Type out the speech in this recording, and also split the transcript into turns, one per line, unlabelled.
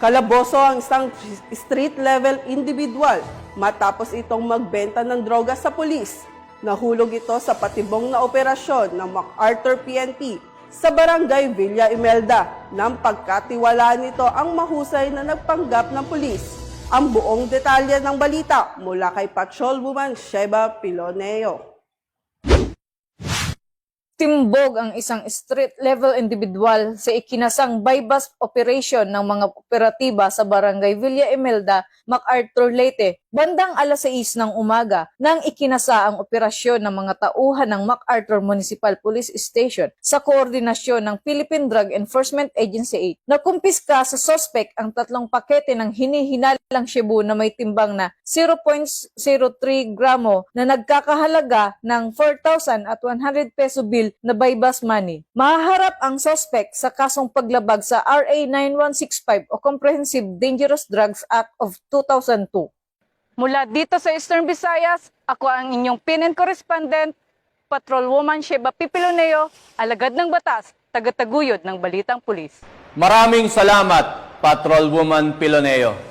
Kalaboso ang isang street-level individual matapos itong magbenta ng droga sa pulis. Nahulog ito sa patibong na operasyon ng MacArthur PNP sa barangay Villa Imelda nang pagkatiwalaan nito ang mahusay na nagpanggap ng pulis. Ang buong detalye ng balita mula kay Patrolwoman Sheba Piloneo.
Timbog ang isang street-level individual sa ikinasang bypass operation ng mga operatiba sa barangay Villa Imelda, MacArthur, Leyte. Bandang alas 6 ng umaga nang ikinasa ang operasyon ng mga tauhan ng MacArthur Municipal Police Station sa koordinasyon ng Philippine Drug Enforcement Agency 8. Nakumpiska sa sospek ang tatlong pakete ng hinihinalang Cebu na may timbang na 0.03 gramo na nagkakahalaga ng 4,000 at 100 peso bill na bypass money. Mahaharap ang suspect sa kasong paglabag sa RA 9165 o Comprehensive Dangerous Drugs Act of 2002. Mula dito sa Eastern Visayas, ako ang inyong PNN correspondent, Patrolwoman Sheba Pipiloneo, alagad ng batas, tagataguyod ng Balitang Pulis.
Maraming salamat, Patrolwoman Piloneo.